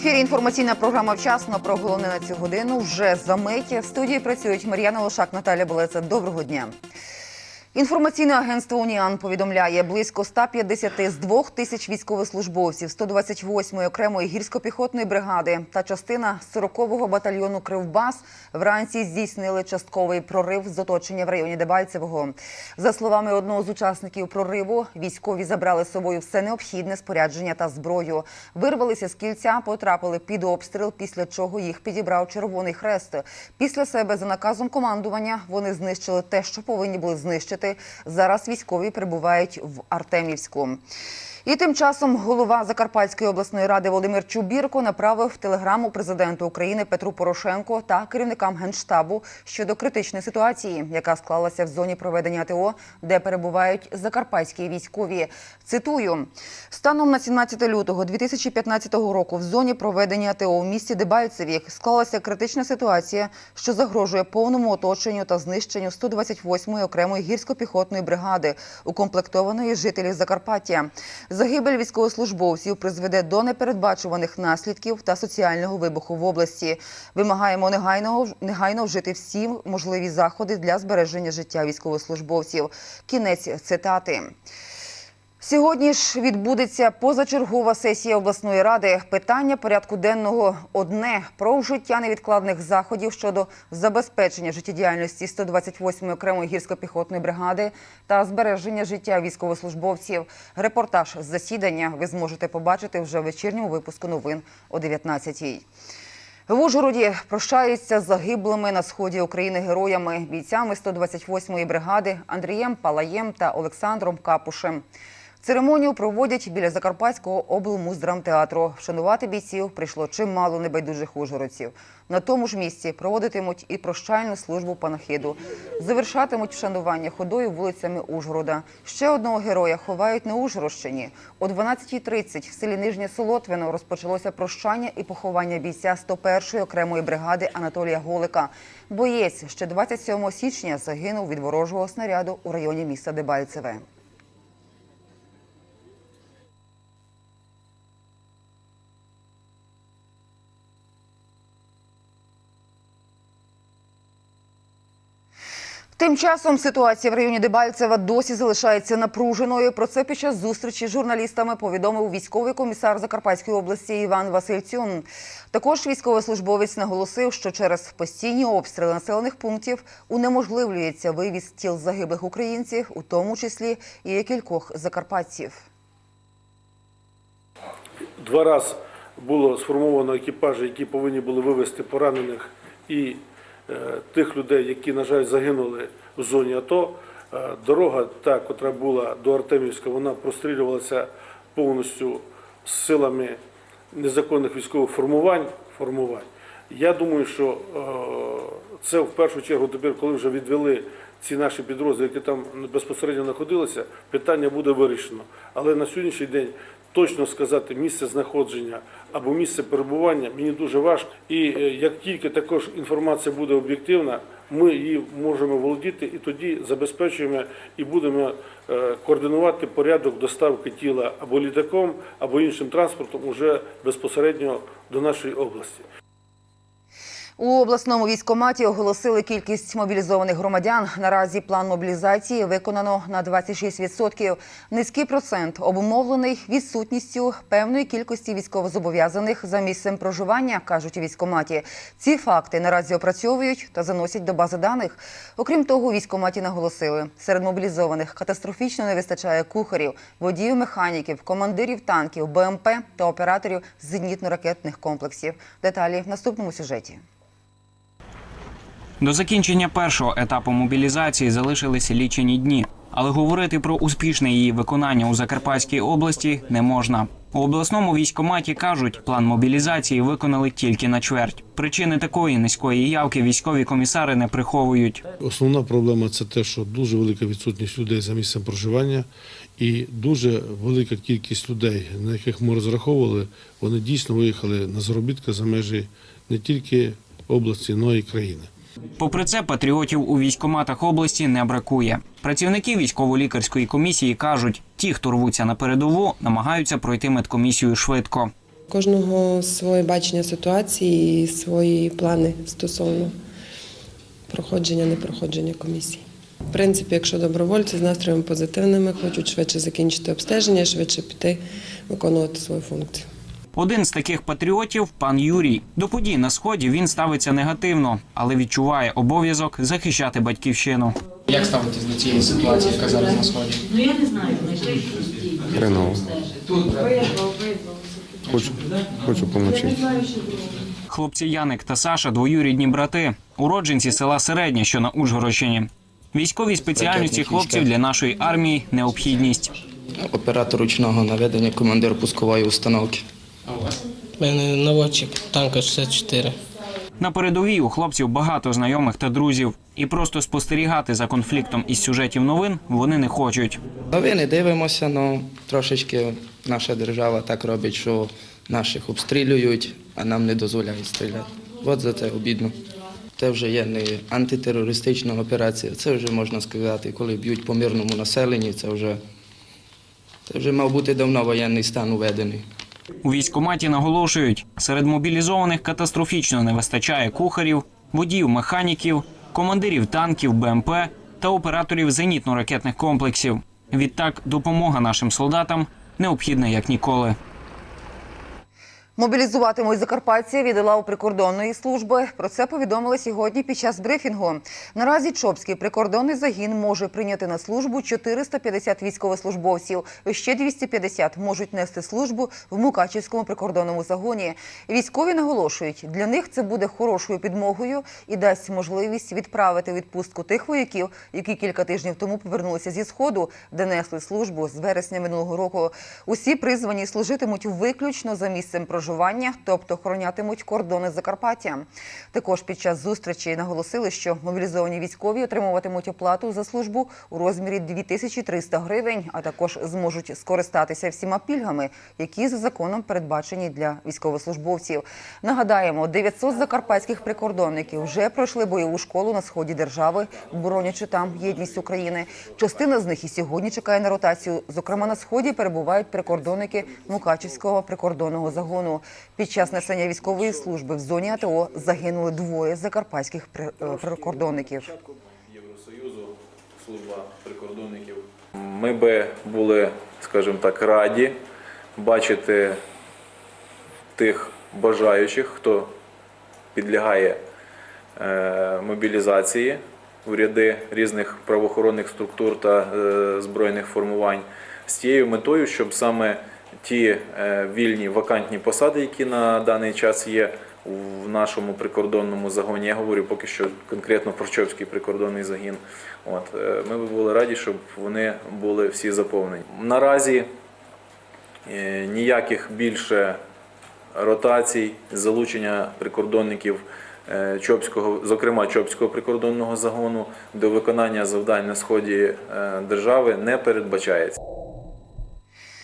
Ефірі інформаційна програма вчасно про головне на цю годину. Вже за миті в студії працюють Мар'яна Лошак, Наталя Болеца. Доброго дня. Інформаційне агентство Уніан повідомляє, близько 150 з 2 тисяч військовослужбовців 128-ї окремої гірсько-піхотної бригади та частина 40-го батальйону Кривбас вранці здійснили частковий прорив з оточення в районі Дебальцевого. За словами одного з учасників прориву, військові забрали з собою все необхідне спорядження та зброю. Вирвалися з кільця, потрапили під обстріл, після чого їх підібрав Червоний Хрест. Після себе за наказом командування вони знищили те, що повинні були знищити. Зараз військові перебувають в Артемівську. І тим часом голова Закарпатської обласної ради Володимир Чубірко направив телеграму президенту України Петру Порошенко та керівникам генштабу щодо критичної ситуації, яка склалася в зоні проведення АТО, де перебувають закарпатські військові. Цитую: станом на 17 лютого 2015 року в зоні проведення АТО у місті Дебальцеві склалася критична ситуація, що загрожує повному оточенню та знищенню 128-ї окремої гірсько-піхотної бригади, укомплектованої жителів Закарпаття. Загибель військовослужбовців призведе до непередбачуваних наслідків та соціального вибуху в області. Вимагаємо негайного негайно вжити всі можливі заходи для збереження життя військовослужбовців. Кінець цитати. Сьогодні ж відбудеться позачергова сесія обласної ради. Питання порядку денного одне про вжиття невідкладних заходів щодо забезпечення життєдіяльності 128-ї окремої гірсько-піхотної бригади та збереження життя військовослужбовців. Репортаж з засідання ви зможете побачити вже в вечірньому випуску новин о 19-й. В Ужгороді прощаються з загиблими на сході України героями, бійцями 128-ї бригади Андрієм Палаєм та Олександром Капушем. Церемонію проводять біля Закарпатського облмуздрамтеатру. Вшанувати бійців прийшло чимало небайдужих ужгородців. На тому ж місці проводитимуть і прощальну службу панахиду. Завершатимуть вшанування ходою вулицями Ужгорода. Ще одного героя ховають на Ужгородщині. О 12.30 в селі Нижнє Солотвино розпочалося прощання і поховання бійця 101-ї окремої бригади Анатолія Голика. Боєць ще 27 січня загинув від ворожого снаряду у районі міста Дебальцеве. Тим часом ситуація в районі Дебальцева досі залишається напруженою. Про це під час зустрічі з журналістами повідомив військовий комісар Закарпатської області Іван Васильцюн. Також військовослужбовець наголосив, що через постійні обстріли населених пунктів унеможливлюється вивіз тіл загиблих українців, у тому числі і кількох закарпатців. Два рази було сформовано екіпажі, які повинні були вивезти поранених і тих людей, які, на жаль, загинули в зоні АТО. Е, Дорога, та, котра була до Артемівська, вона прострілювалася повністю з силами незаконних військових формувань. формувань. Я думаю, що е, це в першу чергу тепер, коли вже відвели ці наші підрозділи, які там безпосередньо знаходилися, питання буде вирішено. Але на сьогоднішній день точно сказати місце знаходження або місце перебування мені дуже важко. І е, як тільки також інформація буде об'єктивна, ми її можемо володіти і тоді забезпечуємо і будемо е, координувати порядок доставки тіла або літаком, або іншим транспортом уже безпосередньо до нашої області. У обласному військкоматі оголосили кількість мобілізованих громадян. Наразі план мобілізації виконано на 26%. Низький процент обумовлений відсутністю певної кількості військовозобов'язаних за місцем проживання, кажуть у військкоматі. Ці факти наразі опрацьовують та заносять до бази даних. Окрім того, військкоматі наголосили, серед мобілізованих катастрофічно не вистачає кухарів, водіїв, механіків, командирів танків, БМП та операторів зенітно-ракетних комплексів. Деталі в наступному сюжеті. До закінчення першого етапу мобілізації залишилися лічені дні, але говорити про успішне її виконання у Закарпатській області не можна. У обласному військкоматі кажуть, план мобілізації виконали тільки на чверть. Причини такої низької явки військові комісари не приховують. Основна проблема це те, що дуже велика відсутність людей за місцем проживання, і дуже велика кількість людей, на яких ми розраховували, вони дійсно виїхали на заробітки за межі не тільки області, але й країни. Попри це, патріотів у військкоматах області не бракує. Працівники військово-лікарської комісії кажуть, ті, хто рвуться на передову, намагаються пройти медкомісію швидко. Кожного своє бачення ситуації і свої плани стосовно проходження, непроходження комісії. В принципі, якщо добровольці з настроєм позитивними хочуть швидше закінчити обстеження, швидше піти виконувати свою функцію. Один з таких патріотів пан Юрій. До подій на сході він ставиться негативно, але відчуває обов'язок захищати батьківщину. Як ставитесь до цієї ситуації, яка зараз на сході? Ну я не знаю, Хреново. Хочу, хочу помочити. Хлопці Яник та Саша двоюрідні брати, уродженці села Середнє, що на Ужгородщині. Військові спеціальності хлопців для нашої армії необхідність. Оператор ручного наведення, командир пускової установки. А у вас? У мене наводчик танка 64. На передовій у хлопців багато знайомих та друзів, і просто спостерігати за конфліктом із сюжетів новин вони не хочуть. Новини дивимося, але трошечки наша держава так робить, що наших обстрілюють, а нам не дозволяють стріляти. От за це обідно. Це вже є не антитерористична операція, це вже можна сказати, коли б'ють по мирному населенні, це вже, це вже мав бути давно воєнний стан уведений. У військкоматі наголошують, серед мобілізованих катастрофічно не вистачає кухарів, водіїв, механіків, командирів танків, БМП та операторів зенітно-ракетних комплексів. Відтак, допомога нашим солдатам необхідна як ніколи. Мобілізуватимуть Закарпаття від лав прикордонної служби. Про це повідомили сьогодні під час брифінгу. Наразі Чопський прикордонний загін може прийняти на службу 450 військовослужбовців. Ще 250 можуть нести службу в Мукачівському прикордонному загоні. Військові наголошують, для них це буде хорошою підмогою і дасть можливість відправити відпустку тих вояків, які кілька тижнів тому повернулися зі сходу, де несли службу з вересня минулого року. Усі призвані служитимуть виключно за місцем проживання, тобто охоронятимуть кордони Закарпаття. Також під час зустрічі наголосили, що мобілізовані військові отримуватимуть оплату за службу у розмірі 2300 гривень, а також зможуть скористатися всіма пільгами, які за законом передбачені для військовослужбовців. Нагадаємо, 900 закарпатських прикордонників вже пройшли бойову школу на сході держави, боронячи там єдність України. Частина з них і сьогодні чекає на ротацію. Зокрема, на сході перебувають прикордонники Мукачівського прикордонного загону. Під час несення військової служби в зоні АТО загинули двоє закарпатських е, прикордонників. Євросоюзу, служба прикордонників. Ми би були, скажімо так, раді бачити тих бажаючих, хто підлягає е, мобілізації в ряди різних правоохоронних структур та е, збройних формувань з тією метою, щоб саме ті е, вільні вакантні посади, які на даний час є в нашому прикордонному загоні, я говорю поки що конкретно про Човський прикордонний загін. От е, ми би були раді, щоб вони були всі заповнені. Наразі е, ніяких більше ротацій, залучення прикордонників Чопського, зокрема Чопського прикордонного загону до виконання завдань на сході держави не передбачається.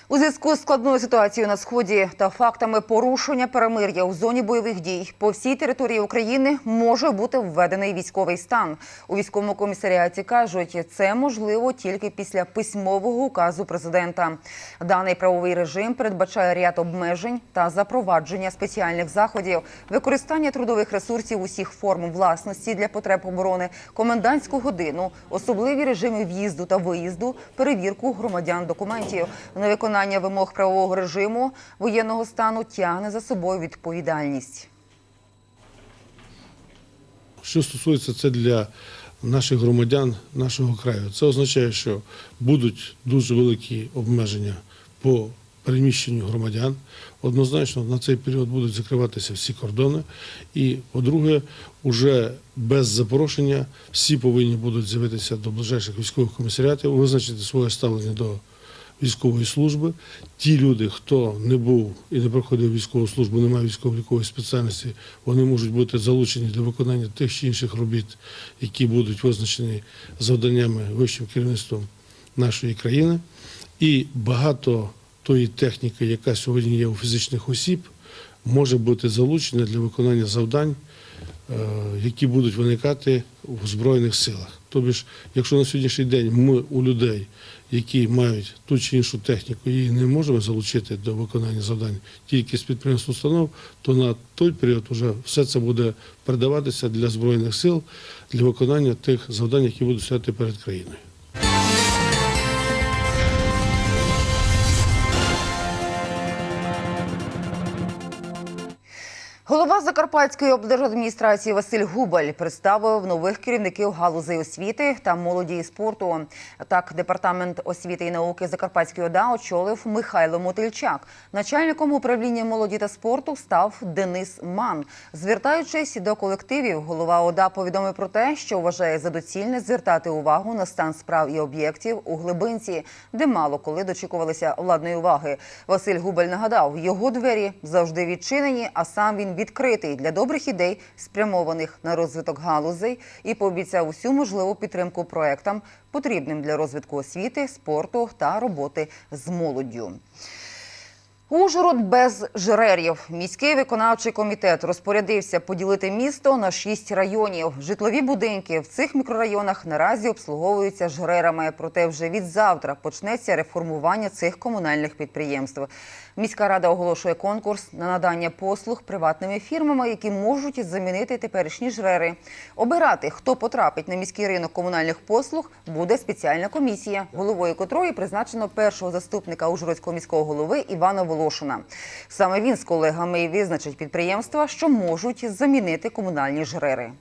У зв'язку з складною ситуацією на сході та фактами порушення перемир'я у зоні бойових дій по всій території України може бути введений військовий стан. У військовому комісаріаті кажуть, це можливо тільки після письмового указу президента. Даний правовий режим передбачає ряд обмежень та запровадження спеціальних заходів, використання трудових ресурсів усіх форм власності для потреб оборони, комендантську годину, особливі режими в'їзду та виїзду, перевірку громадян документів, невиконання вимог правового режиму воєнного стану тягне за собою відповідальність. Що стосується це для наших громадян нашого краю, це означає, що будуть дуже великі обмеження по переміщенню громадян. Однозначно на цей період будуть закриватися всі кордони. І, по-друге, уже без запрошення всі повинні будуть з'явитися до ближайших військових комісаріатів, визначити своє ставлення до військової служби. Ті люди, хто не був і не проходив військову службу, не має військово-лікової спеціальності, вони можуть бути залучені до виконання тих чи інших робіт, які будуть визначені завданнями вищим керівництвом нашої країни. І багато тої техніки, яка сьогодні є у фізичних осіб, може бути залучена для виконання завдань, е, які будуть виникати в Збройних силах. Тобто, якщо на сьогоднішній день ми у людей, які мають ту чи іншу техніку, її не можемо залучити до виконання завдань тільки з підприємств установ, то на той період вже все це буде передаватися для збройних сил для виконання тих завдань, які будуть стояти перед країною. Голова Закарпатської облдержадміністрації Василь Губаль представив нових керівників галузей освіти та молоді і спорту. Так, департамент освіти і науки Закарпатської ОДА очолив Михайло Мотильчак. Начальником управління молоді та спорту став Денис Ман. Звертаючись до колективів, голова ОДА повідомив про те, що вважає за доцільне звертати увагу на стан справ і об'єктів у глибинці, де мало коли дочікувалися владної уваги. Василь Губаль нагадав, його двері завжди відчинені, а сам він відкритий для добрих ідей, спрямованих на розвиток галузей, і пообіцяв усю можливу підтримку проектам, потрібним для розвитку освіти, спорту та роботи з молоддю. Ужгород без жрерів. Міський виконавчий комітет розпорядився поділити місто на шість районів. Житлові будинки в цих мікрорайонах наразі обслуговуються жрерами. Проте вже від завтра почнеться реформування цих комунальних підприємств. Міська рада оголошує конкурс на надання послуг приватними фірмами, які можуть замінити теперішні жрери. Обирати, хто потрапить на міський ринок комунальних послуг, буде спеціальна комісія, головою котрої призначено першого заступника Ужгородського міського голови Івана Волошина. Саме він з колегами і визначить підприємства, що можуть замінити комунальні жрери.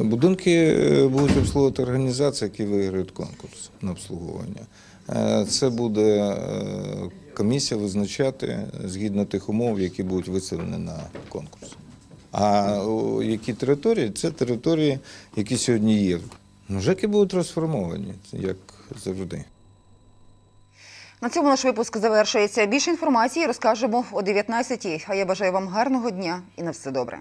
Будинки е, будуть обслуговувати організації, які виграють конкурс на обслуговування. Е, Це буде е, комісія визначати згідно тих умов, які будуть виставлені на конкурс. А які території? Це території, які сьогодні є. ЖЕКи будуть трансформовані, як завжди. На цьому наш випуск завершується. Більше інформації розкажемо о 19-й. А я бажаю вам гарного дня і на все добре.